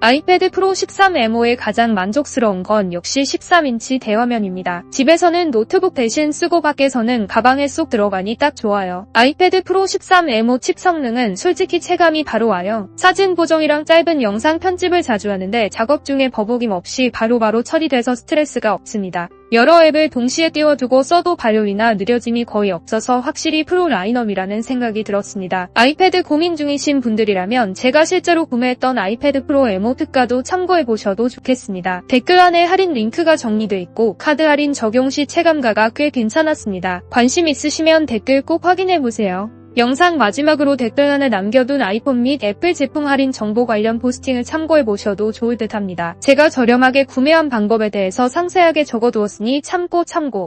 아이패드 프로 13MO의 가장 만족스러운 건 역시 13인치 대화면입니다. 집에서는 노트북 대신 쓰고 밖에서는 가방에 쏙 들어가니 딱 좋아요. 아이패드 프로 13MO 칩 성능은 솔직히 체감이 바로 와요. 사진 보정이랑 짧은 영상 편집을 자주 하는데 작업 중에 버벅임 없이 바로바로 처리돼서 스트레스가 없습니다. 여러 앱을 동시에 띄워두고 써도 발효이나 느려짐이 거의 없어서 확실히 프로 라인업이라는 생각이 들었습니다. 아이패드 고민 중이신 분들이라면 제가 실제로 구매했던 아이패드 프로 M5 특가도 참고해보셔도 좋겠습니다. 댓글란에 할인 링크가 정리돼 있고 카드 할인 적용 시 체감가가 꽤 괜찮았습니다. 관심 있으시면 댓글 꼭 확인해보세요. 영상 마지막으로 댓글란에 남겨둔 아이폰 및 애플 제품 할인 정보 관련 포스팅을 참고해보셔도 좋을 듯 합니다. 제가 저렴하게 구매한 방법에 대해서 상세하게 적어두었으니 참고 참고.